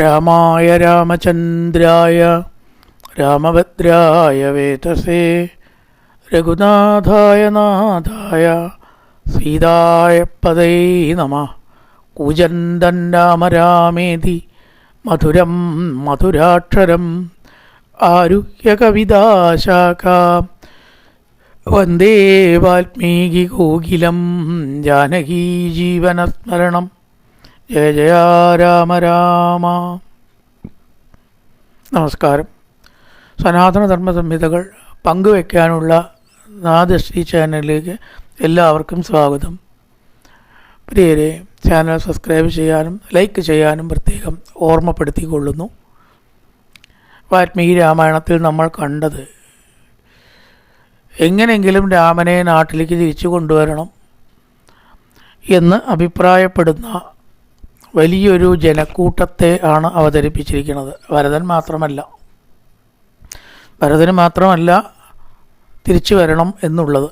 രാമായ രാമചന്ദ്രായ രാമഭദ്രായ വേതസേ രഘുനാഥായ നാഥായ സീതായ പദൈ നമ കൂജന്തൻ രാമ രാമേതി മധുരം മധുരാക്ഷരം ആരുഹ്യകവിതാശാഖ വന്ദേ വാൽമീകി കോകിലം ജാനകീ ജീവനസ്മരണം. ജയ ജയ രാമ രാമ. നമസ്കാരം. സനാതനധർമ്മ സംഹിതകൾ പങ്കുവയ്ക്കാനുള്ള നാദശ്രീ ചാനലിലേക്ക് എല്ലാവർക്കും സ്വാഗതം. പ്രിയരെ ചാനൽ സബ്സ്ക്രൈബ് ചെയ്യാനും ലൈക്ക് ചെയ്യാനും പ്രത്യേകം ഓർമ്മപ്പെടുത്തിക്കൊള്ളുന്നു. വാത്മീകി രാമായണത്തിൽ നമ്മൾ കണ്ടത് എങ്ങനെയെങ്കിലും രാമനെ നാട്ടിലേക്ക് തിരിച്ചു കൊണ്ടുവരണം എന്ന് അഭിപ്രായപ്പെടുന്ന വലിയൊരു ജനക്കൂട്ടത്തെ ആണ് അവതരിപ്പിച്ചിരിക്കുന്നത്. ഭരതൻ മാത്രമല്ല. ഭരതന് മാത്രമല്ല തിരിച്ചു വരണം എന്നുള്ളത്.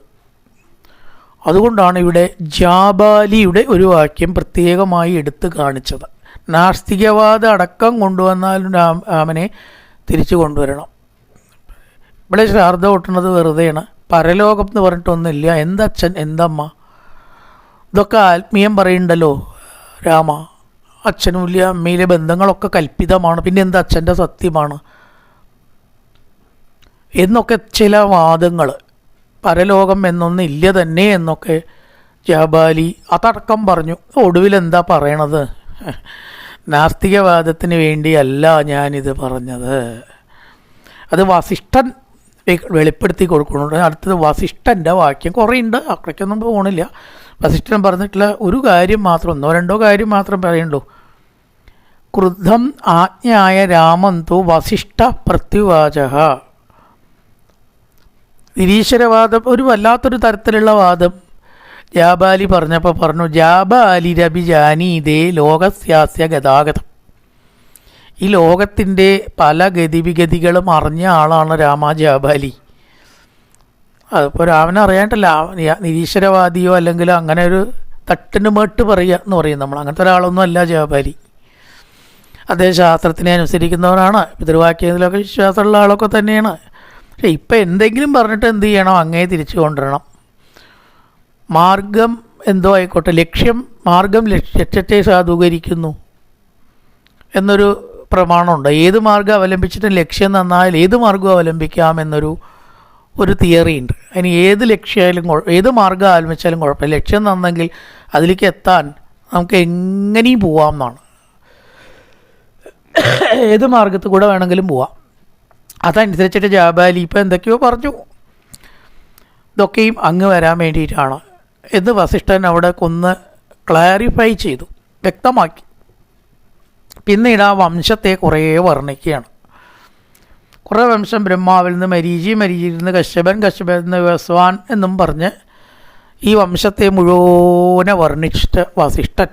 അതുകൊണ്ടാണ് ഇവിടെ ജാബാലിയുടെ ഒരു വാക്യം പ്രത്യേകമായി എടുത്തു കാണിച്ചത്. നാസ്തികവാദ അടക്കം കൊണ്ടുവന്നാലും രാം രാമനെ തിരിച്ചു കൊണ്ടുവരണം. ഇവിടെ ശ്രാദ്ധ കൂട്ടുന്നത് വെറുതെയാണ്. പരലോകം എന്ന് പറഞ്ഞിട്ടൊന്നുമില്ല. എന്തച്ഛൻ എന്തമ്മ? ഇതൊക്കെ ആത്മീയം പറയുന്നുണ്ടല്ലോ രാമ. അച്ഛനും ഇല്ല അമ്മയിലെ ബന്ധങ്ങളൊക്കെ കൽപ്പിതമാണ്. പിന്നെ എന്താ അച്ഛന്റെ സത്യമാണ്? എന്നൊക്കെ ചില വാദങ്ങൾ. പരലോകം എന്നൊന്നും ഇല്ല തന്നെ എന്നൊക്കെ ജാബാലി അതടക്കം പറഞ്ഞു. ഒടുവിൽ എന്താ പറയണത്? നാസ്തികവാദത്തിന് വേണ്ടിയല്ല ഞാനിത് പറഞ്ഞത്. അത് വസിഷ്ഠൻ വെളിപ്പെടുത്തി കൊടുക്കുന്നുണ്ട്. അടുത്തത് വസിഷ്ഠന്റെ വാക്യം. കുറേ ഉണ്ട് അക്കടയ്ക്കൊന്നും പോകണില്ല വസിഷ്ഠൻ പറഞ്ഞിട്ടുള്ള ഒരു കാര്യം മാത്രം ഒന്നോ രണ്ടോ കാര്യം മാത്രം പറയുള്ളൂ. ക്രുദ്ധം ആജ്ഞായ രാമൻ തു വസിഷ്ഠ പ്രത്യുവാച നിരീശ്വരവാദം ഒരു വല്ലാത്തൊരു തരത്തിലുള്ള വാദം. ജാബാലി പറഞ്ഞപ്പോൾ പറഞ്ഞു ജാബാലി രബി ജാനീതേ ലോകസ്യാസ്യ ഗതാഗതം. ഈ ലോകത്തിന്റെ പല ഗതിവിഗതികളും അറിഞ്ഞ ആളാണ് രാമ ജാബാലി. അതിപ്പോൾ രാമനെ അറിയാണ്ടല്ല നിരീശ്വരവാദിയോ അല്ലെങ്കിൽ അങ്ങനെ ഒരു തട്ടിന് മേട്ട് പറയുക എന്ന് പറയും നമ്മൾ. അങ്ങനത്തെ ഒരാളൊന്നും അല്ല വ്യാപാരി അദ്ദേഹം ശാസ്ത്രത്തിനെ അനുസരിക്കുന്നവരാണ് പിതൃവാക്യത്തിലൊക്കെ വിശ്വാസമുള്ള ആളൊക്കെ തന്നെയാണ്. പക്ഷേ ഇപ്പം എന്തെങ്കിലും പറഞ്ഞിട്ട് എന്ത് ചെയ്യണം? അങ്ങേ തിരിച്ചു കൊണ്ടുവരണം. മാർഗം എന്തോ ആയിക്കോട്ടെ ലക്ഷ്യം മാർഗം ലക്ഷ്യത്തെ സാധൂകരിക്കുന്നു എന്നൊരു പ്രമാണമുണ്ട്. ഏത് മാർഗം അവലംബിച്ചിട്ടും ലക്ഷ്യം നന്നായാൽ ഏത് മാർഗവും അവലംബിക്കാം എന്നൊരു ഒരു തിയറി ഉണ്ട്. അതിന് ഏത് ലക്ഷ്യമായാലും ഏത് മാർഗം ആരംഭിച്ചാലും കുഴപ്പമില്ല. ലക്ഷ്യം നന്നെങ്കിൽ അതിലേക്ക് എത്താൻ നമുക്ക് എങ്ങനെയും പോവാം എന്നാണ്. ഏത് മാർഗത്തിൽ കൂടെ വേണമെങ്കിലും പോവാം. അതനുസരിച്ചിട്ട് ജാബാലി ഇപ്പം എന്തൊക്കെയോ പറഞ്ഞു. ഇതൊക്കെയും അങ്ങ് വരാൻ വേണ്ടിയിട്ടാണ്. എന്ന് വസിഷ്ഠൻ അവിടെ കൊന്ന് ക്ലാരിഫൈ ചെയ്തു. വ്യക്തമാക്കി. പിന്നീട് ആ വംശത്തെ കുറേ വർണിക്കുകയാണ്. കുറേ വംശം ബ്രഹ്മാവിൽ നിന്ന് മരീചി മരീചിയിൽ നിന്ന് കശ്യപൻ കശ്യപൻ നിന്ന് വസ്വാൻ എന്നും പറഞ്ഞ് ഈ വംശത്തെ മുഴുവനെ വർണിച്ചിട്ട് വസിഷ്ഠൻ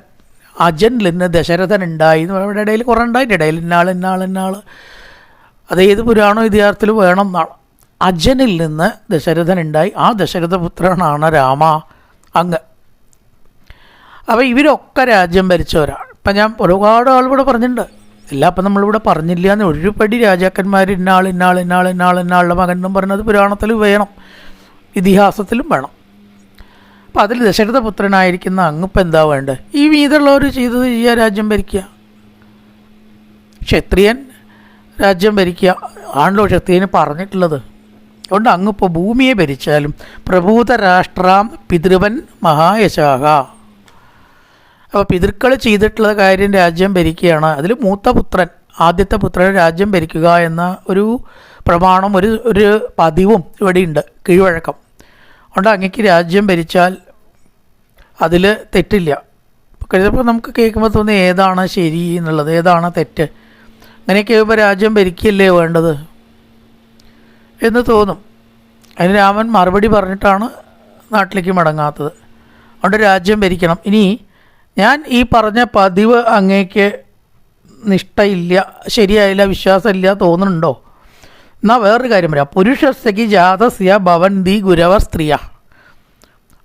അജനിൽ നിന്ന് ദശരഥൻ ഉണ്ടായി എന്ന് പറയുമ്പോൾ ഇടയിൽ കുറേ ഉണ്ടായിട്ട് ഇടയിൽ ഇന്നാൾ ഇന്നാൾ ഇന്നാൾ അത് ഏത് പുരാണോ ഇതിഹാസത്തിൽ വേണം എന്നാണ്. അജനിൽ നിന്ന് ദശരഥൻ ഉണ്ടായി. ആ ദശരഥപുത്രനാണ് രാമ അങ്ങ്. അപ്പോൾ ഇവരൊക്കെ രാജ്യം ഭരിച്ചവരാണ്. ഇപ്പം ഞാൻ ഒരുപാട് ആളിവിടെ പറഞ്ഞിട്ടുണ്ട്. എല്ലാം അപ്പം നമ്മളിവിടെ പറഞ്ഞില്ല എന്ന് ഒരു പടി രാജാക്കന്മാർ ഇന്നാൾ ഇന്നാൾ ഇന്നാൾ ഇന്നാൾ ഇന്നാളുടെ മകൻ എന്നും പറഞ്ഞത് പുരാണത്തിൽ വേണം. ഇതിഹാസത്തിലും വേണം. അപ്പം അതിൽ ദശരഥ പുത്രനായിരിക്കുന്ന അങ്ങിപ്പം എന്താ വേണ്ടത് ഈ വീതമുള്ളവർ ചെയ്തത് ചെയ്യുക രാജ്യം ഭരിക്കുക. ക്ഷത്രിയൻ രാജ്യം ഭരിക്കുക. ആണല്ലോ ക്ഷത്രിയന് പറഞ്ഞിട്ടുള്ളത്. അതുകൊണ്ട് അങ്ങിപ്പോൾ ഭൂമിയെ ഭരിച്ചാലും പ്രഭൂത രാഷ്ട്രാം പിതൃവൻ മഹായശാഹ. അപ്പോൾ പിതൃക്കൾ ചെയ്തിട്ടുള്ള കാര്യം രാജ്യം ഭരിക്കുകയാണ്. അതിൽ മൂത്ത പുത്രൻ ആദ്യത്തെ പുത്രൻ രാജ്യം ഭരിക്കുക എന്ന ഒരു പ്രമാണം ഒരു ഒരു പതിവും ഇവിടെയുണ്ട്. കീഴ്വഴക്കം. അതുകൊണ്ട് അങ്ങക്ക് രാജ്യം ഭരിച്ചാൽ അതിൽ തെറ്റില്ല. ചിലപ്പോൾ നമുക്ക് കേൾക്കുമ്പോൾ തോന്നി ഏതാണ് ശരി എന്നുള്ളത് ഏതാണ് തെറ്റ്? അങ്ങനെയൊക്കെ ഇപ്പോൾ രാജ്യം ഭരിക്കുകയല്ലേ വേണ്ടത്? എന്ന് തോന്നും. അതിന് രാമൻ മറുപടി പറഞ്ഞിട്ടാണ് നാട്ടിലേക്ക് മടങ്ങാത്തത്. അതുകൊണ്ട് രാജ്യം ഭരിക്കണം. ഇനി ഞാൻ ഈ പറഞ്ഞ പതിവ് അങ്ങേക്ക് നിഷ്ഠയില്ല ശരിയായില്ല വിശ്വാസമില്ല തോന്നുന്നുണ്ടോ? എന്നാൽ വേറൊരു കാര്യം പറയാം. പുരുഷസ്യക്ക് ജാതസ്യ ഭവന്തി ഗുരവ സ്ത്രീയ.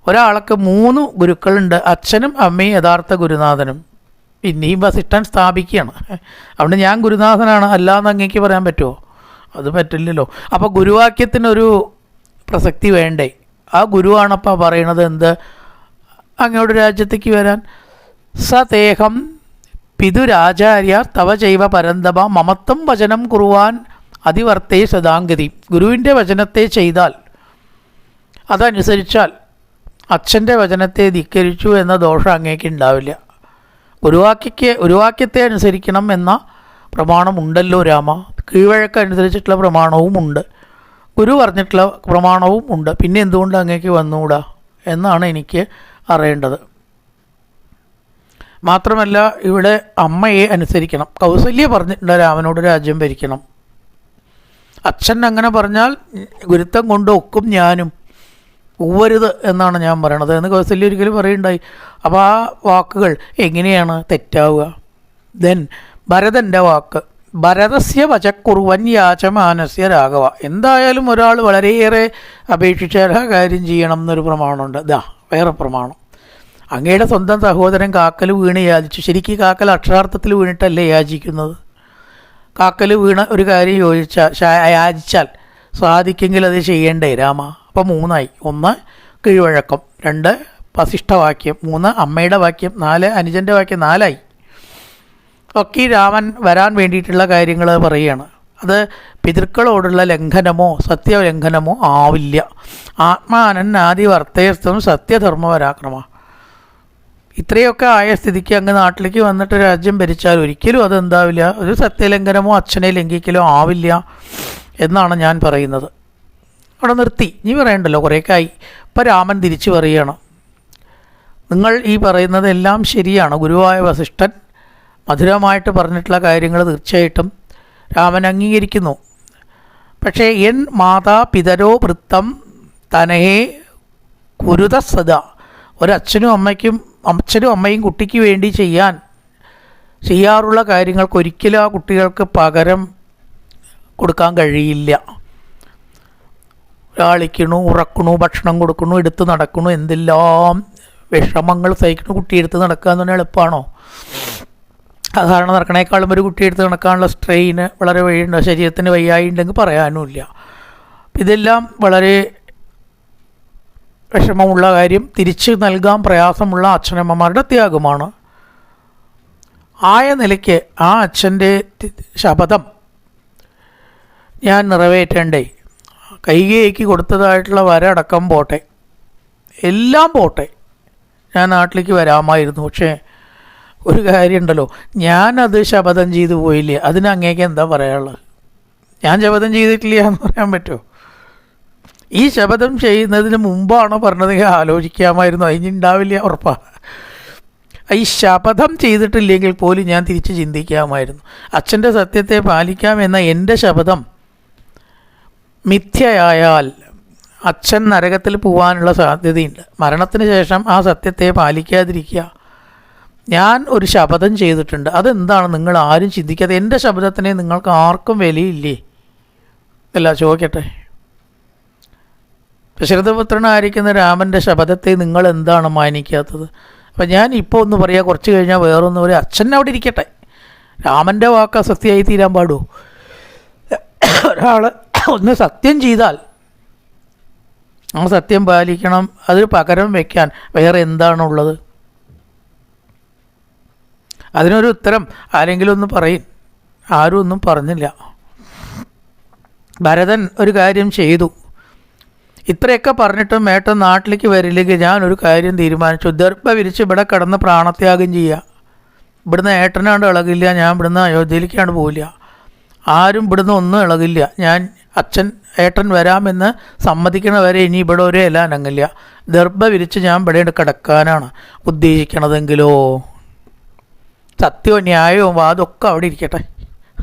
ഒരാൾക്ക് മൂന്ന് ഗുരുക്കളുണ്ട്. അച്ഛനും അമ്മയും യഥാർത്ഥ ഗുരുനാഥനും. പിന്നെയും വസിഷ്ഠൻ സ്ഥാപിക്കുകയാണ്. അതുകൊണ്ട് ഞാൻ ഗുരുനാഥനാണ്. അല്ലാന്ന് അങ്ങേക്ക് പറയാൻ പറ്റുമോ അത് പറ്റില്ലല്ലോ. അപ്പോൾ ഗുരുവാക്യത്തിനൊരു പ്രസക്തി വേണ്ടേ? ആ ഗുരുവാണപ്പോൾ പറയണത് എന്ത്? അങ്ങോട്ട് രാജ്യത്തേക്ക് വരാൻ സതേഹം പിതുരാചാര്യ തവ ചൈവ പരന്തപ മമത്വം വചനം കുറുവാൻ അതിവർത്തേ സദാംഗതി. ഗുരുവിന്റെ വചനത്തെ ചെയ്താൽ അതനുസരിച്ചാൽ അച്ഛന്റെ വചനത്തെ ധിക്കരിച്ചു എന്ന ദോഷം അങ്ങേക്ക് ഉണ്ടാവില്ല. ഗുരുവാക്യക്ക് ഗുരുവാക്യത്തെ അനുസരിക്കണം എന്ന പ്രമാണം ഉണ്ടല്ലോ രാമ. കീഴ്വഴക്ക് അനുസരിച്ചിട്ടുള്ള പ്രമാണവും ഉണ്ട്. ഗുരു പറഞ്ഞിട്ടുള്ള പ്രമാണവും ഉണ്ട്. പിന്നെ എന്തുകൊണ്ട് അങ്ങേക്ക് വന്നുകൂടാ? എന്നാണ് എനിക്ക് അറിയേണ്ടത്. മാത്രമല്ല ഇവിടെ അമ്മയെ അനുസരിക്കണം. കൗസല്യ പറഞ്ഞിട്ടുണ്ട് രാമനോട് രാജ്യം ഭരിക്കണം. അച്ഛൻ അങ്ങനെ പറഞ്ഞാൽ ഗുരുത്തം കൊണ്ട് ഒക്കും ഞാനും. ഉവരുത് എന്നാണ് ഞാൻ പറയണത് എന്ന് കൗസല്യ ഒരിക്കലും പറയുണ്ടായി. അപ്പോൾ ആ വാക്കുകൾ എങ്ങനെയാണ് തെറ്റാവുക? ദെൻ ഭരതന്റെ വാക്ക്. ഭരതസ്യ വചക്കുറുവൻ യാചമാനസ്യ രാഘവ. എന്തായാലും ഒരാൾ വളരെയേറെ അപേക്ഷിച്ചാൽ ആ കാര്യം ചെയ്യണം എന്നൊരു പ്രമാണമുണ്ട്. ദാ വേറെ പ്രമാണം. അങ്ങയുടെ സ്വന്തം സഹോദരൻ കാക്കൽ വീണ് യാചിച്ചു. ശരിക്കും കാക്കൽ അക്ഷരാർത്ഥത്തിൽ വീണിട്ടല്ലേ യാചിക്കുന്നത്? കാക്കൽ വീണ ഒരു കാര്യം യോജിച്ചാൽ യാചിച്ചാൽ സാധിക്കെങ്കിൽ അത് ചെയ്യണ്ടേ രാമ? അപ്പോൾ മൂന്നായി. ഒന്ന് കീഴ്വഴക്കം. രണ്ട് വസിഷ്ഠവാക്യം. മൂന്ന് അമ്മയുടെ വാക്യം. നാല് അനുജന്റെ വാക്യം. നാലായി. ഒക്കെ രാമൻ വരാൻ വേണ്ടിയിട്ടുള്ള കാര്യങ്ങൾ പറയുകയാണ്. അത് പിതൃക്കളോടുള്ള ലംഘനമോ സത്യലംഘനമോ ആവില്ല. ആത്മാനൻ ആദി വർത്തേസ്തം സത്യധർമ്മപരാക്രമ ഇത്രയൊക്കെ ആയ സ്ഥിതിക്ക് അങ്ങ് നാട്ടിലേക്ക് വന്നിട്ട് രാജ്യം ഭരിച്ചാൽ ഒരിക്കലും അതെന്താവില്ല. ഒരു സത്യലംഘനമോ അച്ഛനെ ലംഘിക്കലോ ആവില്ല എന്നാണ് ഞാൻ പറയുന്നത്. അവിടെ നിർത്തി. നീ പറയണ്ടല്ലോ കുറേയൊക്കെ ആയി ഇപ്പം രാമൻ തിരിച്ചു പറയണം നിങ്ങൾ ഈ പറയുന്നതെല്ലാം ശരിയാണ്. ഗുരുവായ വസിഷ്ഠൻ മധുരമായിട്ട് പറഞ്ഞിട്ടുള്ള കാര്യങ്ങൾ തീർച്ചയായിട്ടും രാമൻ അംഗീകരിക്കുന്നു. പക്ഷേ എൻ മാതാ പിതരോ വൃത്തം തനഹേ കുരുത സദാ ഒരച്ഛനും അമ്മയ്ക്കും അച്ഛനും അമ്മയും കുട്ടിക്ക് വേണ്ടി ചെയ്യാൻ ചെയ്യാറുള്ള കാര്യങ്ങൾക്ക് ഒരിക്കലും ആ കുട്ടികൾക്ക് പകരം കൊടുക്കാൻ കഴിയില്ല. ഒരാളിക്കണു ഉറക്കണു ഭക്ഷണം കൊടുക്കണു എടുത്ത് നടക്കണു എന്തെല്ലാം വിഷമങ്ങൾ സഹിക്കണു കുട്ടി എടുത്ത് നടക്കുക എന്ന് പറഞ്ഞാൽ എളുപ്പമാണോ സാധാരണ നടക്കണേക്കാളും ഒരു കുട്ടി എടുത്ത് നടക്കാനുള്ള സ്ട്രെയിന് വളരെ വഴിയുണ്ട്. ശരീരത്തിന് വയ്യായി ഉണ്ടെങ്കിൽ പറയാനുമില്ല. ഇതെല്ലാം വളരെ വിഷമമുള്ള കാര്യം തിരിച്ചു നൽകാൻ പ്രയാസമുള്ള അച്ഛനമ്മമാരുടെ ത്യാഗമാണ്. ആയ നിലയ്ക്ക് ആ അച്ഛന്റെ ശപഥം ഞാൻ നിറവേറ്റണ്ടേ? കൈകേക്ക് കൊടുത്തതായിട്ടുള്ള വരടക്കം പോട്ടെ. എല്ലാം പോട്ടെ. ഞാൻ നാട്ടിലേക്ക് വരാമായിരുന്നു. പക്ഷേ ഒരു കാര്യമുണ്ടല്ലോ. ഞാനത് ശപഥം ചെയ്തു പോയില്ലേ? അതിന് അങ്ങേക്ക് എന്താ പറയാനുള്ളത്? ഞാൻ ശപഥം ചെയ്തിട്ടില്ല എന്ന് പറയാൻ പറ്റുമോ? ഈ ശപഥം ചെയ്യുന്നതിന് മുമ്പാണോ പറഞ്ഞതെങ്കിൽ ആലോചിക്കാമായിരുന്നു. അതിനുണ്ടാവില്ല ഉറപ്പാണ് ഈ ശപഥം ചെയ്തിട്ടില്ലെങ്കിൽ പോലും ഞാൻ തിരിച്ച് ചിന്തിക്കാമായിരുന്നു. അച്ഛന്റെ സത്യത്തെ പാലിക്കാമെന്ന എന്റെ ശപഥം മിഥ്യയായാൽ അച്ഛൻ നരകത്തിൽ പോകാനുള്ള സാധ്യതയുണ്ട്. മരണത്തിന് ശേഷം ആ സത്യത്തെ പാലിക്കാതിരിക്കുക. ഞാൻ ഒരു ശപഥം ചെയ്തിട്ടുണ്ട്. അതെന്താണ് നിങ്ങൾ ആരും ചിന്തിക്കാതെ? എന്റെ ശബ്ദത്തിനെ നിങ്ങൾക്ക് ആർക്കും വിലയില്ലേ? അല്ല ചോദിക്കട്ടെ. ദശരഥപുത്രനായിരിക്കുന്ന രാമന്റെ ശപഥത്തെ നിങ്ങൾ എന്താണ് മാനിക്കാത്തത്? അപ്പം ഞാൻ ഇപ്പോൾ ഒന്ന് പറയാം കുറച്ച് കഴിഞ്ഞാൽ വേറൊന്ന് പറയാം. അച്ഛൻ അവിടെ ഇരിക്കട്ടെ. രാമന്റെ വാക്ക് അസത്യമായി തീരാൻ പാടുമോ ഒരാൾ ഒന്ന് സത്യം ചെയ്താൽ ആ സത്യം പാലിക്കണം. അതിന് പകരം വയ്ക്കാൻ വേറെ എന്താണുള്ളത്? അതിനൊരു ഉത്തരം ആരെങ്കിലും ഒന്ന് പറയും. ആരും ഒന്നും പറഞ്ഞില്ല. ഭരതൻ ഒരു കാര്യം ചെയ്തു. ഇത്രയൊക്കെ പറഞ്ഞിട്ടും ഏട്ടൻ നാട്ടിലേക്ക് വരില്ലെങ്കിൽ ഒരു കാര്യം തീരുമാനിച്ചു. ദർഭ വിരിച്ച് ഇവിടെ കടന്ന് പ്രാണത്യാഗം ചെയ്യുക ഇവിടുന്ന് ഏട്ടനാണ്ട് ഇളകില്ല ഞാൻ ഇവിടുന്ന് അയോധ്യയിലേക്കാണ്ട് പോവില്ല. ആരും ഇവിടുന്ന് ഒന്നും ഇളകില്ല. ഞാൻ അച്ഛൻ ഏട്ടൻ വരാമെന്ന് സമ്മതിക്കണ വരെ ഇനി ഇവിടെ ഒരു ഇല അനങ്ങില്ല. ദർഭ വിരിച്ച് ഞാൻ ഇവിടെ കിടക്കാനാണ് ഉദ്ദേശിക്കണതെങ്കിലോ? സത്യവും ന്യായവും അതൊക്കെ അവിടെ ഇരിക്കട്ടെ.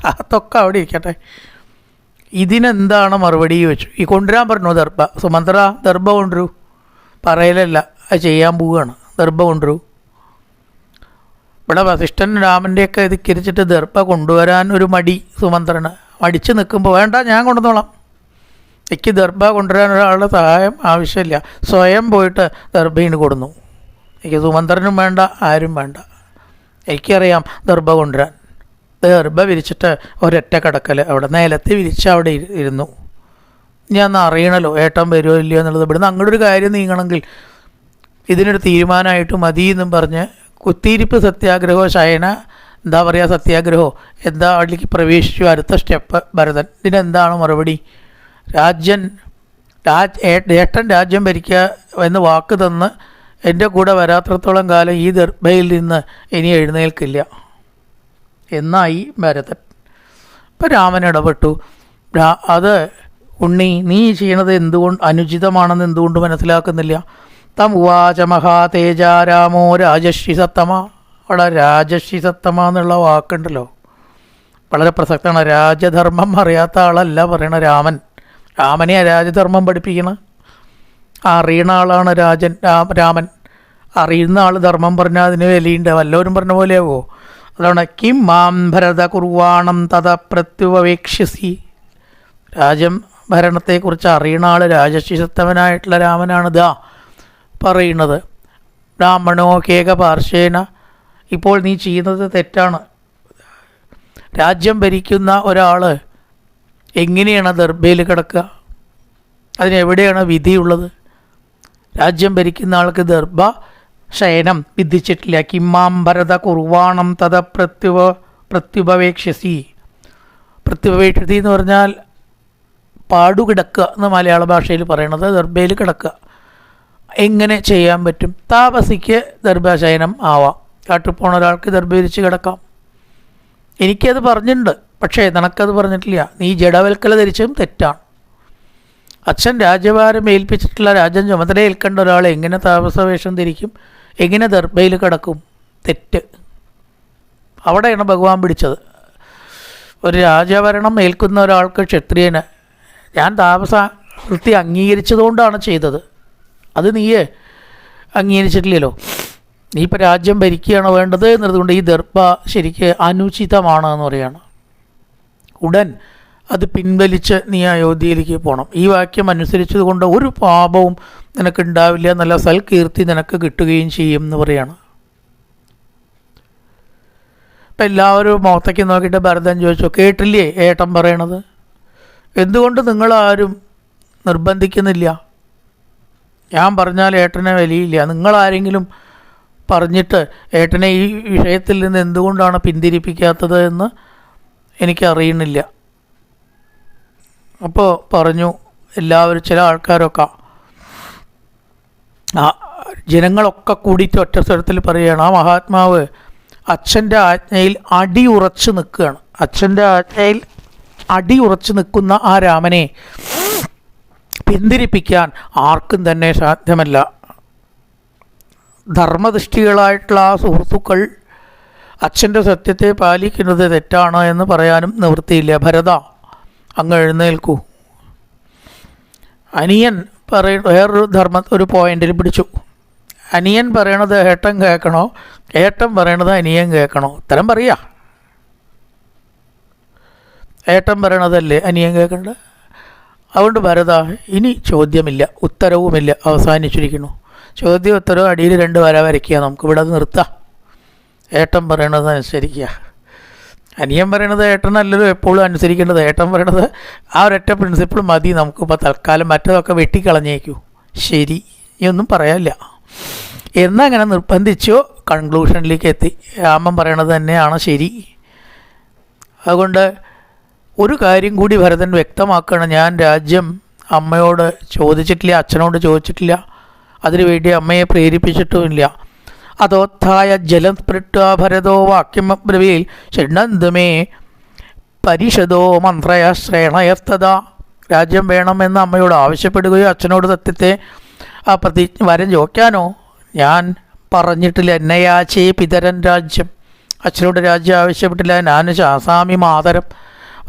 അതൊക്കെ അവിടെ ഇരിക്കട്ടെ. ഇതിനെന്താണ് മറുപടി വെച്ചു ഈ കൊണ്ടുവരാൻ പറഞ്ഞു ദർഭ. സുമന്ത്ര ദർഭ കൊണ്ടുവരൂ. പറയലല്ല അത് ചെയ്യാൻ പോവുകയാണ്. ദർഭ കൊണ്ടുവരൂ. ഇവിടെ വസിഷ്ഠൻ രാമന്റെയൊക്കെ ധിക്കരിച്ചിട്ട് ദർഭ കൊണ്ടുവരാൻ ഒരു മടി സുമന്ത്രന്. മടിച്ച് നിൽക്കുമ്പോൾ വേണ്ട ഞാൻ കൊണ്ടുവന്നോളാം. എനിക്ക് ദർഭ കൊണ്ടുവരാൻ ഒരാളുടെ സഹായം ആവശ്യമില്ല. സ്വയം പോയിട്ട് ദർഭയിന് കൊടുന്നു. എനിക്ക് സുമന്ത്രനും വേണ്ട ആരും വേണ്ട. എനിക്കറിയാം ദർഭ കൊണ്ടുവരാൻ. ദർഭ വിരിച്ചിട്ട് ഒരൊറ്റ കിടക്കൽ അവിടെ നിലത്ത് വിരിച്ച് അവിടെ ഇരുന്നു. ഞാൻ അറിയണല്ലോ ഏട്ടൻ വരുമോ ഇല്ലയോ എന്നുള്ളത്. ഇവിടുന്ന് അങ്ങോട്ട് ഒരു കാര്യം നീങ്ങണമെങ്കിൽ ഇതിനൊരു തീരുമാനമായിട്ട് മതി എന്നും പറഞ്ഞ് കുത്തിയിരിപ്പ് സത്യാഗ്രഹമോ ശയന എന്താ പറയുക സത്യാഗ്രഹമോ എന്താ അതിലേക്ക് പ്രവേശിച്ചു അടുത്ത സ്റ്റെപ്പ് ഭരതൻ. ഇതിനെന്താണ് മറുപടി? രാജ്യൻ രാജ് ഏട്ടൻ രാജ്യം ഭരിക്കുക എന്ന് വാക്ക് തന്ന് എന്റെ കൂടെ വരാത്രത്തോളം കാലം ഈ ദർഭയിൽ നിന്ന് ഇനി എഴുന്നേൽക്കില്ല. എന്നായി ഭരതൻ ഇപ്പം രാമൻ ഇടപെട്ടു. അത് ഉണ്ണി നീ ചെയ്യണത് എന്തുകൊണ്ട് അനുചിതമാണെന്ന് എന്തുകൊണ്ട് മനസ്സിലാക്കുന്നില്ല? തം ഉവാച മഹാതേജ രാമോ രാജശ്രീ സത്തമ അവിടെ രാജശ്രീ സത്തമ എന്നുള്ള വാക്കുണ്ടല്ലോ. വളരെ പ്രസക്തമാണ്. രാജധർമ്മം അറിയാത്ത ആളല്ല പറയണ രാമൻ. രാമനെ രാജധർമ്മം പഠിപ്പിക്കണം. അറിയണ ആളാണ് രാജൻ രാമൻ. അറിയുന്ന ആൾ ധർമ്മം പറഞ്ഞാൽ അതിന് വിലയുണ്ട്. വല്ലവരും പറഞ്ഞ പോലെയാവോ? അതാണ് കിം മാം ഭരത കുർവാണം തഥ പ്രത്യുപവേക്ഷ്യസി രാജ്യം ഭരണത്തെക്കുറിച്ച് അറിയണ ആൾ രാജശിശത്തവനായിട്ടുള്ള രാമനാണ് ദാ പറയുന്നത്. ബ്രാഹ്മണോ കേക പാർശ്വേന ഇപ്പോൾ നീ ചെയ്യുന്നത് തെറ്റാണ്. രാജ്യം ഭരിക്കുന്ന ഒരാൾ എങ്ങനെയാണ് ദർഭയിൽ കിടക്കുക? അതിനെവിടെയാണ് വിധിയുള്ളത്? രാജ്യം ഭരിക്കുന്ന ആൾക്ക് ദർഭ ശയനം വിധിച്ചിട്ടില്ല കിമ്മാം ഭരത കുർവാണം തഥ പ്രത്യുപ പ്രത്യുപവേക്ഷ്യസി പ്രത്യുപവേക്ഷതി എന്ന് പറഞ്ഞാൽ പാടുകിടക്കുക എന്ന് മലയാള ഭാഷയിൽ പറയണത് ദർഭയിൽ കിടക്കുക. എങ്ങനെ ചെയ്യാൻ പറ്റും? താപസിക്ക് ദർഭാശയനം ആവാം. കാട്ടിൽ പോണ ഒരാൾക്ക് ദർഭരിച്ച് കിടക്കാം. എനിക്കത് പറഞ്ഞിട്ടുണ്ട് പക്ഷേ നിനക്കത് പറഞ്ഞിട്ടില്ല. നീ ജഡവൽക്കല ധരിച്ചതും തെറ്റാണ്. അച്ഛൻ രാജ്യഭാരം ഏൽപ്പിച്ചിട്ടുള്ള രാജ്യം ചുമതല ഏൽക്കേണ്ട ഒരാൾ എങ്ങനെ താമസവേഷം ധരിക്കും? എങ്ങനെ ദർബയിൽ കിടക്കും? തെറ്റ്. അവിടെയാണ് ഭഗവാൻ പിടിച്ചത്. ഒരു രാജഭരണം ഏൽക്കുന്ന ഒരാൾക്ക് ക്ഷത്രിയന് ഞാൻ താമസ വൃത്തി അംഗീകരിച്ചതുകൊണ്ടാണ് ചെയ്തത്. അത് നീയേ അംഗീകരിച്ചിട്ടില്ലല്ലോ. നീ ഇപ്പോൾ രാജ്യം ഭരിക്കുകയാണ് വേണ്ടത് എന്നതുകൊണ്ട് ഈ ദർഭ ശരിക്ക് അനുചിതമാണ് എന്ന് പറയുകയാണ് ഉടൻ അത് പിൻവലിച്ച് നീ അയോധ്യയിലേക്ക് പോകണം ഈ വാക്യം അനുസരിച്ചത് കൊണ്ട് ഒരു പാപവും നിനക്കുണ്ടാവില്ല. നല്ല സൽകീർത്തി നിനക്ക് കിട്ടുകയും ചെയ്യും എന്ന് പറയാണ്. ഇപ്പം എല്ലാവരും മുഖത്തേക്ക് നോക്കിയിട്ട് ഭരതൻ ചോദിച്ചു കേട്ടില്ലേ ഏട്ടൻ പറയണത്? എന്തുകൊണ്ട് നിങ്ങളാരും നിർബന്ധിക്കുന്നില്ല? ഞാൻ പറഞ്ഞാൽ ഏട്ടനെ വലിയില്ല. നിങ്ങളാരെങ്കിലും പറഞ്ഞിട്ട് ഏട്ടനെ ഈ വിഷയത്തിൽ നിന്ന് എന്തുകൊണ്ടാണ് പിന്തിരിപ്പിക്കാത്തത് എന്ന് എനിക്കറിയണില്ല അപ്പോൾ പറഞ്ഞു എല്ലാവരും ചില ആൾക്കാരൊക്കെ ആ ജനങ്ങളൊക്കെ കൂടിയിട്ട് ഒറ്റ സ്വരത്തിൽ പറയുകയാണ് ആ മഹാത്മാവ് അച്ഛന്റെ ആജ്ഞയിൽ അടി ഉറച്ച് നിൽക്കുകയാണ്. അച്ഛന്റെ ആജ്ഞയിൽ അടി ഉറച്ച് നിൽക്കുന്ന ആ രാമനെ പിന്തിരിപ്പിക്കാൻ ആർക്കും തന്നെ സാധ്യമല്ല. ധർമ്മദൃഷ്ടികളായിട്ടുള്ള ആ സുഹൃത്തുക്കൾ അച്ഛന്റെ സത്യത്തെ പാലിക്കുന്നത് തെറ്റാണ് എന്ന് പറയാനും നിവൃത്തിയില്ല. ഭരത അങ്ങ് എഴുന്നേൽക്കൂ. അനിയൻ പറയ വേറൊരു ധർമ്മ ഒരു പോയിന്റിൽ പിടിച്ചു. അനിയൻ പറയണത് ഏട്ടൻ കേൾക്കണോ? ഏട്ടൻ പറയണത് അനിയൻ കേൾക്കണോ? ഉത്തരം പറയാ. ഏട്ടൻ പറയണതല്ലേ അനിയൻ കേൾക്കണ്ട? അതുകൊണ്ട് ഭരത ഇനി ചോദ്യമില്ല ഉത്തരവുമില്ല അവസാനിച്ചിരിക്കുന്നു. ചോദ്യം ഉത്തരവും അടിയിൽ രണ്ട് വര വരയ്ക്കുക. നമുക്ക് ഇവിടെ നിർത്താം. ഏട്ടൻ പറയണത് അനുസരിക്കുക അനിയൻ പറയണത് ഏട്ടനല്ലല്ലോ എപ്പോഴും അനുസരിക്കേണ്ടത് ഏട്ടൻ പറയണത് ആ ഒരൊറ്റ പ്രിൻസിപ്പിൾ മതി നമുക്കിപ്പോൾ തൽക്കാലം മറ്റതൊക്കെ വെട്ടിക്കളഞ്ഞേക്കൂ. ശരി ഇനിയൊന്നും പറയാനില്ല. എന്നങ്ങനെ നിർബന്ധിച്ചോ കൺക്ലൂഷനിലേക്ക് എത്തി. രാമൻ പറയണത് തന്നെയാണ് ശരി. അതുകൊണ്ട് ഒരു കാര്യം കൂടി ഭരതൻ വ്യക്തമാക്കണം. ഞാൻ രാജ്യം അമ്മയോട് ചോദിച്ചിട്ടില്ല അച്ഛനോട് ചോദിച്ചിട്ടില്ല. അതിനുവേണ്ടി അമ്മയെ പ്രേരിപ്പിച്ചിട്ടുമില്ല. അതോത്ഥായ ജലം സ്പൃഷ്ട ഭരതോ വാക്യമബ്രവീൽ ഷണ്ണന്തുമേ പരിഷദോ മന്ത്രയ ശ്രേണയസ്തത രാജ്യം വേണമെന്ന് അമ്മയോട് ആവശ്യപ്പെടുകയോ അച്ഛനോട് സത്യത്തെ ആ പ്രതിജ്ഞ വരം ചോദിക്കാനോ? ഞാൻ പറഞ്ഞിട്ടില്ല എന്നയാച്ചേ പിതരൻ രാജ്യം. അച്ഛനോട് രാജ്യം ആവശ്യപ്പെട്ടില്ല ഞാൻ ശാസാമി മാതരം.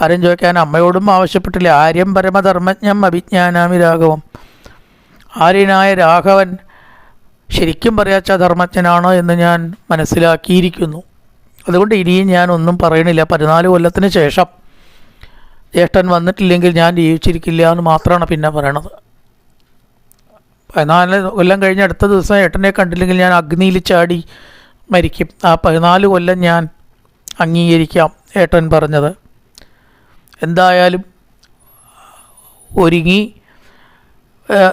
വരം ചോദിക്കാൻ അമ്മയോടും ആവശ്യപ്പെട്ടില്ല. ആര്യം പരമധർമ്മജ്ഞം അഭിജ്ഞാനാമി രാഘവം ആര്യനായ രാഘവൻ ശരിക്കും പറയാച്ച ധർമ്മജ്ഞനാണ് എന്ന് ഞാൻ മനസ്സിലാക്കിയിരിക്കുന്നു. അതുകൊണ്ട് ഇനിയും ഞാൻ ഒന്നും പറയണില്ല. പതിനാല് കൊല്ലത്തിന് ശേഷം ജ്യേഷ്ഠൻ വന്നിട്ടില്ലെങ്കിൽ ഞാൻ ജീവിച്ചിരിക്കില്ല എന്ന് മാത്രമാണ് പിന്നെ പറയണത്. പതിനാല് കൊല്ലം കഴിഞ്ഞ അടുത്ത ദിവസം ഏട്ടനെ കണ്ടില്ലെങ്കിൽ ഞാൻ അഗ്നിയിൽ ചാടി മരിക്കും. ആ പതിനാല് കൊല്ലം ഞാൻ അംഗീകരിക്കാം ഏട്ടൻ പറഞ്ഞത്. എന്തായാലും ഒരുങ്ങി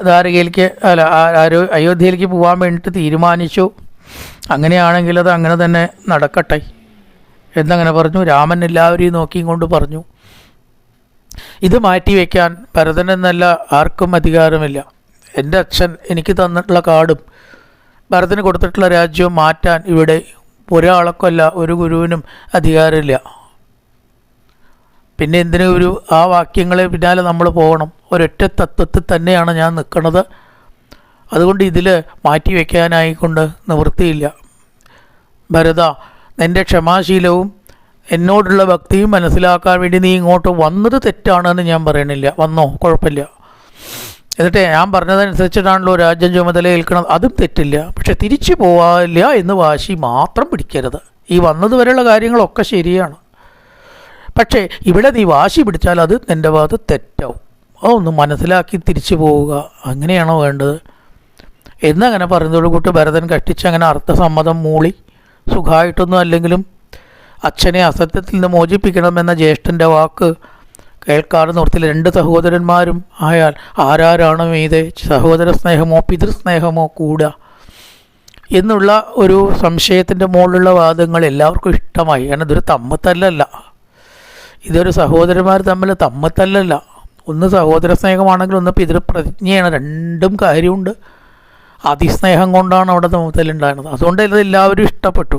ദ്വാരകയിലേക്ക് അല്ല അയോധ്യയിലേക്ക് പോകാൻ വേണ്ടിയിട്ട് തീരുമാനിച്ചു. അങ്ങനെയാണെങ്കിൽ അത് അങ്ങനെ തന്നെ നടക്കട്ടെ. എന്നങ്ങനെ പറഞ്ഞു. രാമൻ എല്ലാവരെയും നോക്കിയും കൊണ്ട് പറഞ്ഞു. ഇത് മാറ്റിവെക്കാൻ ഭരതൻ എന്നല്ല ആർക്കും അധികാരമില്ല. എന്റെ അച്ഛൻ എനിക്ക് തന്നിട്ടുള്ള കാർഡും ഭരതന് കൊടുത്തിട്ടുള്ള രാജ്യവും മാറ്റാൻ ഇവിടെ ഒരാൾക്കല്ല ഒരു ഗുരുവിനും അധികാരമില്ല. പിന്നെ എന്തിനു ഒരു ആ വാക്യങ്ങളെ പിന്നാലെ നമ്മൾ പോകണം. ഒരൊറ്റ തത്വത്തിൽ തന്നെയാണ് ഞാൻ നിൽക്കുന്നത്. അതുകൊണ്ട് ഇതിൽ മാറ്റി വയ്ക്കാനായിക്കൊണ്ട് നിവൃത്തിയില്ല. ഭരത നിന്റെ ക്ഷമാശീലവും എന്നോടുള്ള ഭക്തിയും മനസ്സിലാക്കാൻ വേണ്ടി നീ ഇങ്ങോട്ട് വന്നത് തെറ്റാണെന്ന് ഞാൻ പറയണില്ല. വന്നോ? കുഴപ്പമില്ല. എന്നിട്ട് ഞാൻ പറഞ്ഞതനുസരിച്ചിട്ടാണല്ലോ രാജ്യം ചുമതല ഏൽക്കണം അതും തെറ്റില്ല. പക്ഷെ തിരിച്ചു പോവാനില്ല എന്ന് വാശി മാത്രം പിടിക്കരുത്. ഈ വന്നതുവരെയുള്ള കാര്യങ്ങളൊക്കെ ശരിയാണ്. പക്ഷേ ഇവിടെ നീ വാശി പിടിച്ചാൽ അത് നിന്റെ ഭാഗത്ത് തെറ്റാവും. അതൊന്ന് മനസ്സിലാക്കി തിരിച്ചു പോവുക. അങ്ങനെയാണോ വേണ്ടത്? എന്നങ്ങനെ പറയുന്നതോട് കൂട്ട് ഭരതൻ കഷ്ടിച്ച് അങ്ങനെ അർത്ഥസമ്മതം മൂളി സുഖമായിട്ടൊന്നും അല്ലെങ്കിലും അച്ഛനെ അസത്യത്തിൽ നിന്ന് മോചിപ്പിക്കണമെന്ന ജ്യേഷ്ഠന്റെ വാക്ക് കേൾക്കാതെ നിർത്തിൽ രണ്ട് സഹോദരന്മാരും ആയാൽ ആരാരാണ് മീതെ? സഹോദര സ്നേഹമോ പിതൃസ്നേഹമോ കൂടുക എന്നുള്ള ഒരു സംശയത്തിന്റെ മുകളിലുള്ള വാദങ്ങൾ എല്ലാവർക്കും ഇഷ്ടമായി. കാരണം ഇതൊരു തമ്മത്തല്ലല്ല. ഇതൊരു സഹോദരന്മാർ തമ്മിൽ തമ്മത്തല്ലല്ല. ഒന്ന് സഹോദര സ്നേഹമാണെങ്കിൽ ഒന്ന് പിതൃപ്രതിജ്ഞയാണ് രണ്ടും കാര്യമുണ്ട്. അതിസ്നേഹം കൊണ്ടാണ് അവിടെ തമ്മിലുണ്ടായിരുന്നത് അതുകൊണ്ട് ഇത് എല്ലാവരും ഇഷ്ടപ്പെട്ടു.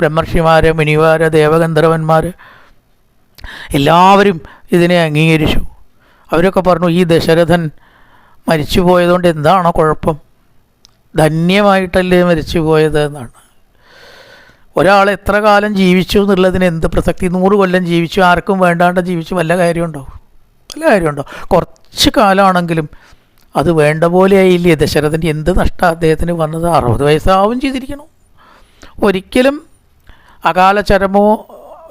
ബ്രഹ്മർഷിമാര് മുനിമാര് ദേവഗന്ധർവന്മാർ എല്ലാവരും ഇതിനെ അംഗീകരിച്ചു. അവരൊക്കെ പറഞ്ഞു ഈ ദശരഥൻ മരിച്ചു പോയതുകൊണ്ട് എന്താണോ കുഴപ്പം? ധന്യമായിട്ടല്ലേ മരിച്ചു പോയത് എന്നാണ്. ഒരാൾ എത്ര കാലം ജീവിച്ചു എന്നുള്ളതിന് എന്ത് പ്രസക്തി? നൂറ് കൊല്ലം ജീവിച്ചു. ആർക്കും വേണ്ടാണ്ട് ജീവിച്ചു. വല്ല കാര്യമുണ്ടോ? വല്ല കാര്യമുണ്ടോ? കുറച്ച് കാലമാണെങ്കിലും അത് വേണ്ട പോലെ ആയില്ലേ ദശരഥന്റെ എന്ത് നഷ്ടം? അദ്ദേഹത്തിന് വന്നത് അറുപത് വയസ്സാവും ചെയ്തിരിക്കണം ഒരിക്കലും അകാല ചരമമോ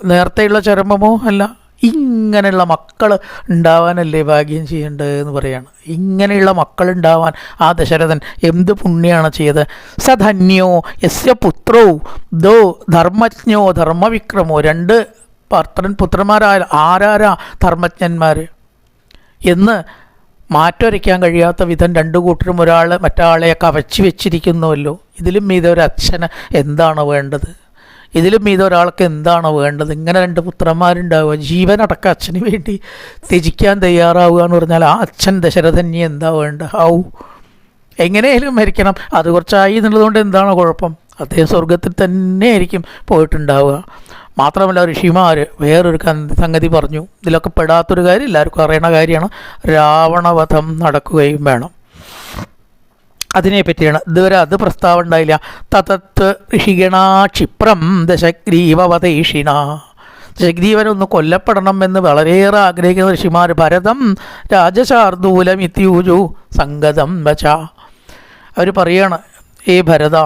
നേരത്തെയുള്ള ചരമമോ അല്ല ഇങ്ങനെയുള്ള മക്കൾ ഉണ്ടാവാനല്ലേ ഭാഗ്യം ചെയ്യേണ്ടത് എന്ന് പറയാണ്. ഇങ്ങനെയുള്ള മക്കൾ ഉണ്ടാവാൻ ആ ദശരഥൻ എന്ത് പുണ്യമാണ് ചെയ്തത്? സധന്യോ യസ്യ പുത്രോ ദോ ധർമ്മജ്ഞോ ധർമ്മവിക്രമോ രണ്ട് പത്രൻ പുത്രന്മാരായ ആരാരാ ധർമ്മജ്ഞന്മാർ എന്ന് മാറ്റൊരയ്ക്കാൻ കഴിയാത്ത വിധം രണ്ടു കൂട്ടരും ഒരാൾ മറ്റാളെ കവച്ചു വെച്ചിരിക്കുന്നുവല്ലോ. ഇതിലും മീതെ ഒരു അച്ഛന് എന്താണ് വേണ്ടത്? ഇതിലും മീതെ ഒരാൾക്ക് എന്താണ് വേണ്ടത്? ഇങ്ങനെ രണ്ട് പുത്രന്മാരുണ്ടാവുക ജീവനടക്കം അച്ഛന് വേണ്ടി ത്യജിക്കാൻ തയ്യാറാവുക എന്ന് പറഞ്ഞാൽ ആ അച്ഛൻ ദശരഥന്യ എന്താ വേണ്ട? ഹൗ? എങ്ങനെയായാലും മരിക്കണം. അത് കുറച്ചായി എന്നുള്ളതുകൊണ്ട് എന്താണ് കുഴപ്പം? അദ്ദേഹം സ്വർഗത്തിൽ തന്നെ ആയിരിക്കും പോയിട്ടുണ്ടാവുക. മാത്രമല്ല ഋഷിമാർ വേറൊരു സംഗതി പറഞ്ഞു. ഇതിലൊക്കെ പെടാത്തൊരു കാര്യം എല്ലാവർക്കും അറിയണ കാര്യമാണ്. രാവണവധം നടക്കുകയും വേണം. അതിനെ പറ്റിയാണ് ഇതുവരെ അത് പ്രസ്താവന ഉണ്ടായില്ല. തതത്ത് ഋഷിഗണ ക്ഷിപ്രം ദശഗ്രീവവതൈഷിണ ജഗ്ദീവനൊന്ന് കൊല്ലപ്പെടണം എന്ന് വളരെയേറെ ആഗ്രഹിക്കുന്ന ഋഷിമാർ ഭരതം രാജശാർദൂലം ഇത്യൂജു സംഗതം വച. അവർ പറയാണ് ഏ ഭരത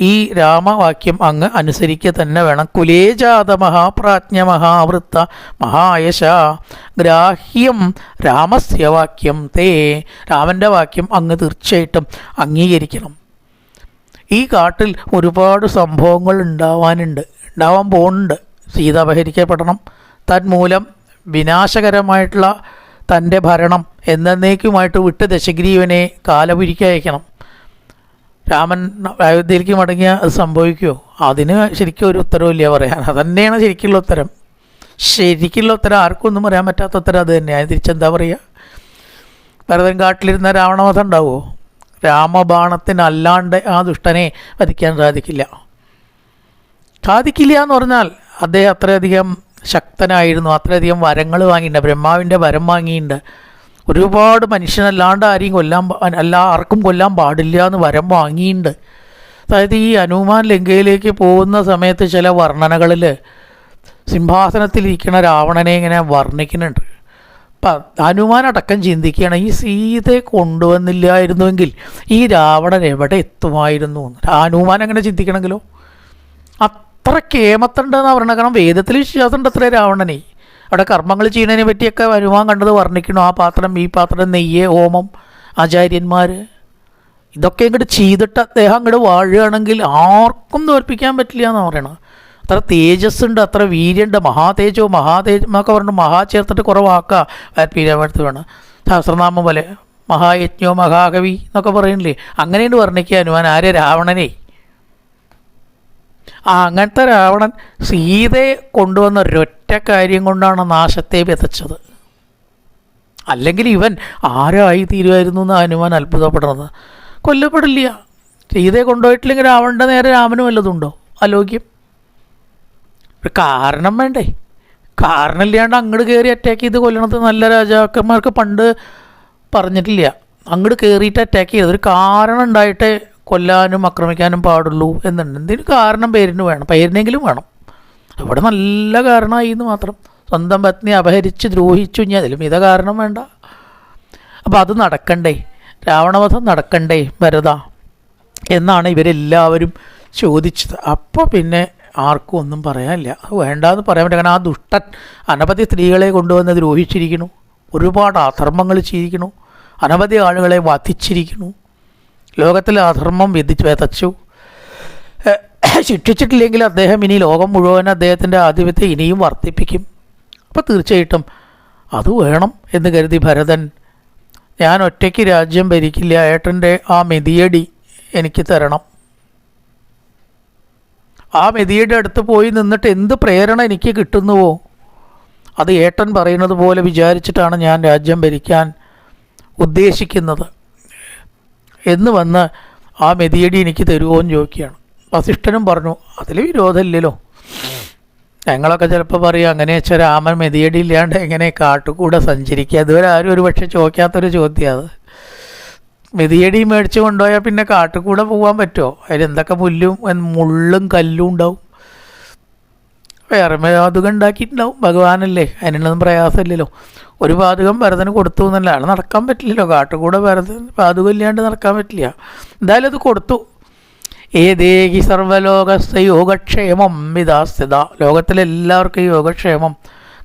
ഈ രാമവാക്യം അങ്ങ് അനുസരിക്കുക തന്നെ വേണം. കുലേജാത മഹാപ്രാജ്ഞ മഹാവൃത്ത മഹായശ. ഗ്രാഹ്യം രാമസ്യ വാക്യം തേ. രാമന്റെ വാക്യം അങ്ങ് തീർച്ചയായിട്ടും അംഗീകരിക്കണം. ഈ കാട്ടിൽ ഒരുപാട് സംഭവങ്ങൾ ഉണ്ടാവാനുണ്ട്. ഉണ്ടാവാൻ പോകുന്നുണ്ട്. സീത അപഹരിക്കപ്പെടണം. തന്മൂലം വിനാശകരമായിട്ടുള്ള തന്റെ ഭരണം എന്നേക്കുമായിട്ട് വിട്ട് ദശഗ്രീവനെ കാലപുരിക്കയക്കണം രാമൻ അയോധ്യയിലേക്ക് മടങ്ങിയ അത് സംഭവിക്കുമോ അതിന് ശരിക്കും ഒരു ഉത്തരവില്ല പറയാൻ. അതന്നെയാണ് ശരിക്കുള്ള ഉത്തരം. ശരിക്കുള്ള ഉത്തരം ആർക്കും ഒന്നും പറയാൻ പറ്റാത്ത ഉത്തരം അത് തന്നെയാണ് തിരിച്ചെന്താ പറയുക ഭരതൻ കാട്ടിലിരുന്ന രാവണവധം ഉണ്ടാവുമോ രാമബാണത്തിനല്ലാണ്ട് ആ ദുഷ്ടനെ വധിക്കാൻ സാധിക്കില്ല. സാധിക്കില്ല എന്ന് പറഞ്ഞാൽ അദ്ദേഹം അത്രയധികം ശക്തനായിരുന്നു. അത്രയധികം വരങ്ങൾ വാങ്ങിയിട്ടുണ്ട്. ബ്രഹ്മാവിന്റെ വരം വാങ്ങിയിട്ടുണ്ട്. ഒരുപാട് മനുഷ്യനല്ലാണ്ട് ആരെയും കൊല്ലാൻ അല്ല ആർക്കും കൊല്ലാൻ പാടില്ല എന്ന് വരം വാങ്ങിയിട്ടുണ്ട് അതായത് ഈ ഹനുമാൻ ലങ്കയിലേക്ക് പോകുന്ന സമയത്ത് ചില വർണനകളിൽ സിംഹാസനത്തിലിരിക്കുന്ന രാവണനെ ഇങ്ങനെ വർണിക്കുന്നുണ്ട്. അപ്പം ഹനുമാൻ അടക്കം ചിന്തിക്കുകയാണ് ഈ സീതയെ കൊണ്ടുവന്നില്ലായിരുന്നുവെങ്കിൽ ഈ രാവണൻ എവിടെ എത്തുമായിരുന്നു. ഹനുമാൻ അങ്ങനെ ചിന്തിക്കണമെങ്കിലോ? അത്ര കേമത്തുണ്ടെന്നാണ് പറയണത് കാരണം വേദത്തിൽ വിശ്വാസമുണ്ട് അത്ര രാവണനെ. അവിടെ കർമ്മങ്ങൾ ചെയ്യുന്നതിനെ പറ്റിയൊക്കെ വരുമാൻ കണ്ടത് വർണിക്കണം ആ പാത്രം ഈ പാത്രം നെയ്യ് ഓമം ആചാര്യന്മാർ. ഇതൊക്കെ ഇങ്ങോട്ട് ചെയ്തിട്ട് അദ്ദേഹം ഇങ്ങോട്ട് വാഴുകയാണെങ്കിൽ ആർക്കും തോൽപ്പിക്കാൻ പറ്റില്ല എന്ന് പറയണത്. അത്ര തേജസ് ഉണ്ട് അത്ര വീര്യമുണ്ട് മഹാതേജോ മഹാതേജ് എന്നൊക്കെ പറഞ്ഞു മഹാ ചേർത്തിട്ട് കുറേ വാക്കാ വേണം സഹസ്രനാമം പോലെ മഹായജ്ഞോ മഹാകവി എന്നൊക്കെ പറയുന്നില്ലേ അങ്ങനെയുണ്ട് വർണിക്കുക. ഹനുമാൻ ആരെ രാവണനെ. ആ അങ്ങനത്തെ രാവണൻ സീതയെ കൊണ്ടുവന്ന ഒരൊറ്റ കാര്യം കൊണ്ടാണ് നാശത്തെ വിതച്ചത്. അല്ലെങ്കിൽ ഇവൻ ആരായി തീരുമായിരുന്നു എന്ന് ഹനുമാൻ അത്ഭുതപ്പെടുന്നത്. കൊല്ലപ്പെടില്ല. സീതയെ കൊണ്ടുപോയിട്ടില്ലെങ്കിൽ രാവണന്റെ നേരെ രാമനും വല്ലതുണ്ടോ? അലോക്യം. ഒരു കാരണം വേണ്ടേ? കാരണമില്ലാണ്ട് അങ്ങോട്ട് കയറി അറ്റാക്ക് ചെയ്ത് കൊല്ലണത് നല്ല രാജാക്കന്മാർക്ക് പണ്ട് പറഞ്ഞിട്ടില്ല. അങ്ങോട്ട് കയറിയിട്ട് അറ്റാക്ക് ചെയ്തത് ഒരു കാരണം ഉണ്ടായിട്ടേ കൊല്ലാനും ആക്രമിക്കാനും പാടുള്ളൂ എന്നുണ്ട്. എന്തിനു കാരണം പേരിന് വേണം? പേരിനെങ്കിലും വേണം. അവിടെ നല്ല കാരണമായി എന്ന് മാത്രം. സ്വന്തം പത്നി അപഹരിച്ച് ദ്രോഹിച്ചു ഇനി അതിലും ഇത കാരണം വേണ്ട. അപ്പോൾ അത് നടക്കണ്ടേ? രാവണവധം നടക്കണ്ടേ? ഭരത എന്നാണ് ഇവരെല്ലാവരും ചോദിച്ചത്. അപ്പോൾ പിന്നെ ആർക്കും ഒന്നും പറയാനില്ല. വേണ്ടാന്ന് പറയാൻ പറ്റില്ല. കാരണം ആ ദുഷ്ടൻ അനവധി സ്ത്രീകളെ കൊണ്ടുവന്ന് ദ്രോഹിച്ചിരിക്കുന്നു. ഒരുപാട് അധർമ്മങ്ങൾ ചെയ്തിരിക്കുന്നു അനവധി ആളുകളെ വധിച്ചിരിക്കുന്നു. ലോകത്തിലെ അധർമ്മം വിധി വിതച്ചു. ശിക്ഷിച്ചിട്ടില്ലെങ്കിൽ അദ്ദേഹം ഇനി ലോകം മുഴുവൻ അദ്ദേഹത്തിന്റെ ആധിപത്യം ഇനിയും വർദ്ധിപ്പിക്കും. അപ്പോൾ തീർച്ചയായിട്ടും അത് വേണം എന്ന് കരുതി ഭരതൻ ഞാൻ ഒറ്റയ്ക്ക് രാജ്യം ഭരിക്കില്ല ഏട്ടന്റെ ആ മെതിയടി എനിക്ക് തരണം. ആ മെതിയുടെ അടുത്ത് പോയി നിന്നിട്ട് എന്ത് പ്രേരണ എനിക്ക് കിട്ടുന്നുവോ? അത് ഏട്ടൻ പറയുന്നത് പോലെ വിചാരിച്ചിട്ടാണ് ഞാൻ രാജ്യം ഭരിക്കാൻ ഉദ്ദേശിക്കുന്നത്. എന്ന് വന്ന് ആ മെതിയടി എനിക്ക് തരുമോ എന്ന് ചോദിക്കുകയാണ്. വസിഷ്ഠനും പറഞ്ഞു അതിൽ വിരോധമില്ലല്ലോ. ഞങ്ങളൊക്കെ ചിലപ്പോൾ പറയും അങ്ങനെ വെച്ചാൽ രാമൻ മെതിയടി ഇല്ലാണ്ട് എങ്ങനെ കാട്ടുകൂടെ സഞ്ചരിക്കുക? അതുവരെ ആരും ഒരു പക്ഷേ ചോദിക്കാത്തൊരു ചോദ്യമാണ് മെതിയടി മേടിച്ച് കൊണ്ടുപോയാൽ പിന്നെ കാട്ടുകൂടെ പോകാൻ പറ്റുമോ? പുല്ലും എൻ- മുള്ളും കല്ലും ഉണ്ടാവും? വേറെ പാതുകം ഉണ്ടാക്കിയിട്ടുണ്ടാവും ഭഗവാനല്ലേ? അതിനൊന്നും പ്രയാസമില്ലല്ലോ. ഒരു പാതുകം ഭരതന് കൊടുത്തു എന്നല്ല നടക്കാൻ പറ്റില്ലല്ലോ. കാട്ടുകൂടെ ഭരതൻ പാതുകം ഇല്ലാണ്ട് നടക്കാൻ പറ്റില്ല. എന്തായാലും അത് കൊടുത്തു. ഏതേകി സർവലോകസ്ഥ യോഗക്ഷേമം വിദാസ്യത ലോകത്തിലെല്ലാവർക്കും യോഗക്ഷേമം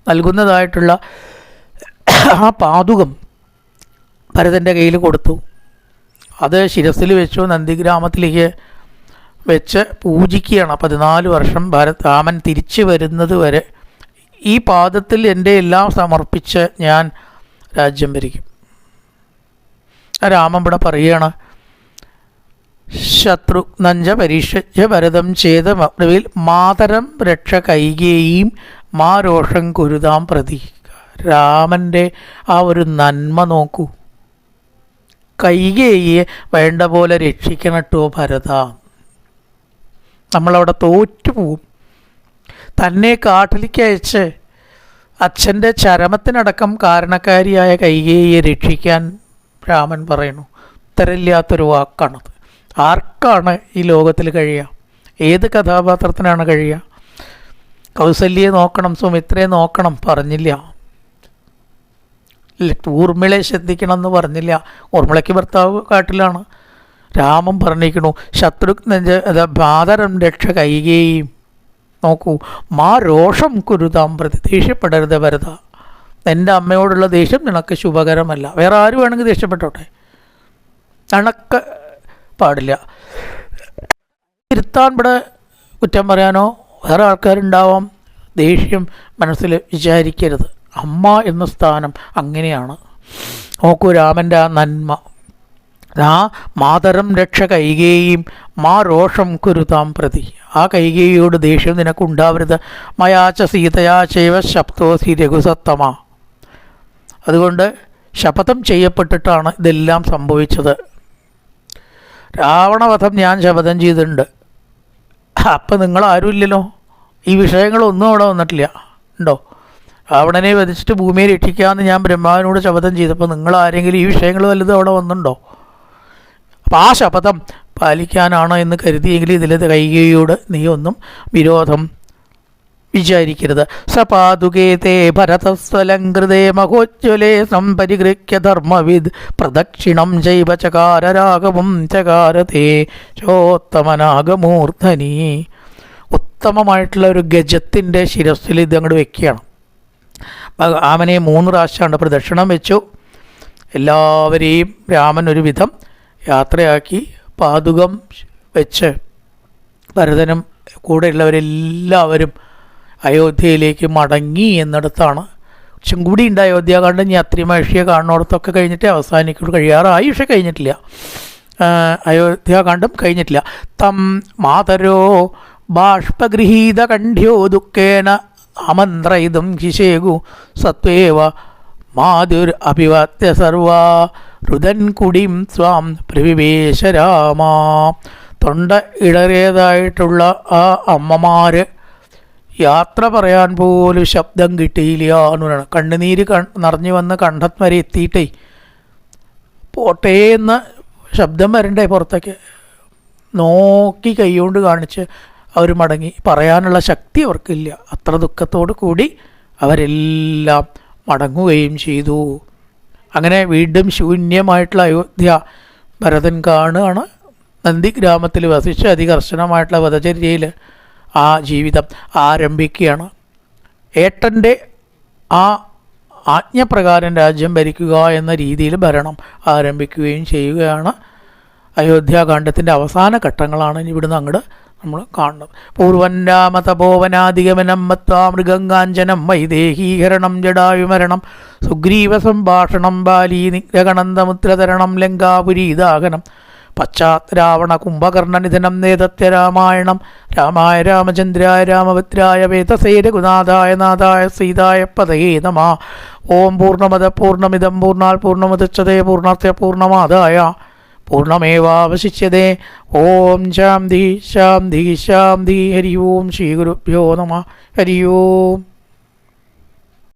നൽകുന്നതായിട്ടുള്ള ആ പാതുകം ഭരതന്റെ കയ്യിൽ കൊടുത്തു. അത് ശിരസിൽ വെച്ചു നന്ദിഗ്രാമത്തിലേക്ക് വെച്ച് പൂജിക്കുകയാണ്. പതിനാല് വർഷം ഭരത് രാമൻ തിരിച്ചു വരുന്നത് വരെ ഈ പാദത്തിൽ എന്റെ എല്ലാം സമർപ്പിച്ച് ഞാൻ രാജ്യം ഭരിക്കും. രാമൻ ഇവിടെ പറയുകയാണ് ശത്രുഘ്നഞ്ച പരീക്ഷിച്ച് ഭരതം ചെയ്ത ഒടുവിൽ മാതരം രക്ഷ കൈകേയും മാ രോഷം കുരുതാം പ്രതി രാമന്റെ ആ ഒരു നന്മ നോക്കൂ. കൈകേയെ വേണ്ട പോലെ രക്ഷിക്കണട്ടോ ഭരത. നമ്മളവിടെ തോറ്റുപോകും തന്നെ കാട്ടിലേക്ക് അയച്ച് അച്ഛന്റെ ചരമത്തിനടക്കം കാരണക്കാരിയായ കൈകേയെ രക്ഷിക്കാൻ രാമൻ പറയുന്നു. ഉത്തരമില്ലാത്തൊരു വാക്കാണത്. ആർക്കാണ് ഈ ലോകത്തിൽ കഴിയുക? ഏത് കഥാപാത്രത്തിനാണ് കഴിയുക? കൗസല്യെ നോക്കണം സുമിത്രയെ നോക്കണം പറഞ്ഞില്ല. ഇല്ല, ഊർമിളയെ ശ്രദ്ധിക്കണം എന്ന് പറഞ്ഞില്ല. ഊർമിളയ്ക്ക് ഭർത്താവ് കാട്ടിലാണ്. രാമൻ പറഞ്ഞിരിക്കണു ശത്രുഘ്നെ ബാധരം രക്ഷ കൈകയും. നോക്കൂ മാ രോഷം കുരുതാം പ്രതി ദേഷ്യപ്പെടരുത് ഭരത എന്റെ അമ്മയോടുള്ള ദേഷ്യം നിനക്ക് ശുഭകരമല്ല. വേറെ ആര് വേണമെങ്കിൽ ദേഷ്യപ്പെട്ടോട്ടെ? നിനക്ക് പാടില്ല. തിരുത്താൻ ഇവിടെ കുറ്റം പറയാനോ? വേറെ ആൾക്കാരുണ്ടാവാം. ദേഷ്യം മനസ്സിൽ വിചാരിക്കരുത്. അമ്മ എന്ന സ്ഥാനം അങ്ങനെയാണ്. നോക്കൂ രാമന്റെ ആ നന്മ. ആ മാതരം രക്ഷ കൈകേയും മാ രോഷം കുരുതാം പ്രതി. ആ കൈകേയോട് ദേഷ്യം നിനക്കുണ്ടാവരുത്. മയാച്ച സീതയാ ചൈവ ശബ്ദോസി രഘുസത്തമ. അതുകൊണ്ട് ശപഥം ചെയ്യപ്പെട്ടിട്ടാണ് ഇതെല്ലാം സംഭവിച്ചത്. രാവണവധം ഞാൻ ശപഥം ചെയ്തിട്ടുണ്ട്. അപ്പം നിങ്ങളാരും ഇല്ലല്ലോ ഈ വിഷയങ്ങളൊന്നും അവിടെ വന്നിട്ടില്ല. ഉണ്ടോ? രാവണനെ വധിച്ചിട്ട് ഭൂമിയെ രക്ഷിക്കാമെന്ന് ഞാൻ ബ്രഹ്മാവിനോട് ശപഥം ചെയ്തപ്പോൾ നിങ്ങൾ ആരെങ്കിലും ഈ വിഷയങ്ങൾ വല്ലതും അവിടെ വന്നിട്ടുണ്ടോ? അപ്പം ആ ശപഥം പാലിക്കാനാണോ എന്ന് കരുതിയെങ്കിൽ ഇതിൽ കൈകയോട് നീ ഒന്നും വിരോധം വിചാരിക്കരുത്. സപാതുകേ തേ ഭരതസ്വലങ്കൃതേ മഹോജ്വലേ സംപരിഗൃഹ്യ ധർമ്മവിദ് പ്രദക്ഷിണം ചൈവ ചകാര രാഘവം ചകാരതേ ചോത്തമനാഗമൂർധനി. ഉത്തമമായിട്ടുള്ള ഒരു ഗജത്തിന്റെ ശിരസ്സിൽ ഇത് അങ്ങോട്ട് വെക്കുകയാണ്. ആമനെ മൂന്ന് പ്രാവശ്യമാണ് പ്രദക്ഷിണം വെച്ചു. എല്ലാവരെയും രാമൻ ഒരു വിധം യാത്രയാക്കി പാതുകം വെച്ച് ഭരതനും കൂടെയുള്ളവരെല്ലാവരും അയോധ്യയിലേക്ക് മടങ്ങി എന്നിടത്താണ്. കുറച്ചും കൂടി ഉണ്ട് അയോധ്യാകാന്ഡം ഇനി അത്രി മഹർഷിയെ കാണുന്നിടത്തൊക്കെ കഴിഞ്ഞിട്ട് അവസാനിക്കുള്ളൂ. കഴിയാറായി പക്ഷെ കഴിഞ്ഞിട്ടില്ല. അയോധ്യാകാന്ഡം കഴിഞ്ഞിട്ടില്ല. തം മാതരോ ബാഷ്പഗൃഹീത കണ്ഠ്യോ ദുഃഖേന അമന്ത്രയിതും ശിശേകു സത്വേവ മാതുർ അഭിവാദ്യ സർവാ രുദൻ കുടിം സ്വാം പ്രവിവേശ രാമ തൊണ്ട ഇടറിയതായിട്ടുള്ള ആ അമ്മമാര് യാത്ര പറയാൻ പോലും ശബ്ദം കിട്ടിയില്ല എന്ന് പറയണം കണ്ണുനീര് കൺ നിറഞ്ഞു വന്ന് കണ്ടത് വരെ എത്തിയിട്ടേ. പോട്ടേ എന്ന ശബ്ദം വരണ്ടേ പുറത്തേക്ക്. നോക്കി കൈകൊണ്ട് കാണിച്ച് അവർ മടങ്ങി. പറയാനുള്ള ശക്തി അവർക്കില്ല. അത്ര ദുഃഖത്തോടു കൂടി അവരെല്ലാം മടങ്ങുകയും ചെയ്തു. അങ്ങനെ വീണ്ടും ശൂന്യമായിട്ടുള്ള അയോധ്യ ഭരതൻ കാണുകയാണ്. നന്ദി ഗ്രാമത്തിൽ വസിച്ച് അതികർശനമായിട്ടുള്ള വധചര്യയിൽ ആ ജീവിതം ആരംഭിക്കുകയാണ്. ഏട്ടന്റെ ആ ആജ്ഞപ്രകാരം രാജ്യം ഭരിക്കുക എന്ന രീതിയിൽ ഭരണം ആരംഭിക്കുകയും ചെയ്യുകയാണ്. അയോധ്യാകാന്ഡത്തിന്റെ അവസാന ഘട്ടങ്ങളാണ് ഇവിടുന്ന് അങ്ങോട്ട് നമ്മൾ കാണുന്നത്. പൂർവൻ രാമതപോവനാധിഗമനം മത്വാ മൃഗങ്കാഞ്ചനം വൈദേഹീകരണം ജടാവിമരണം സുഗ്രീവ സംഭാഷണം ബാലീ ലങ്കാപുരി ലങ്കാപുരീദാഹനം പശ്ചാത് രാവണ കുംഭകർണ നിധനം നേതത്യ രാമായണം. രാമായ രാമചന്ദ്രായ രാമഭദ്രായ വേദസേ രഘുനാഥായ നാഥായ സീതായ പതയേ നമ. ഓം പൂർണമത പൂർണമിതം പൂർണാൽ പൂർണമുദച്ഛതേ പൂർണത്തെ പൂർണമാതായ പൂർണമേവാവശിഷ്യതേ ഓം ശാന്തി ശാന്തി ശാന്തി. ഹരി ഓം ശ്രീ ഗുരുഭ്യോ നമ. ഹരി ഓം.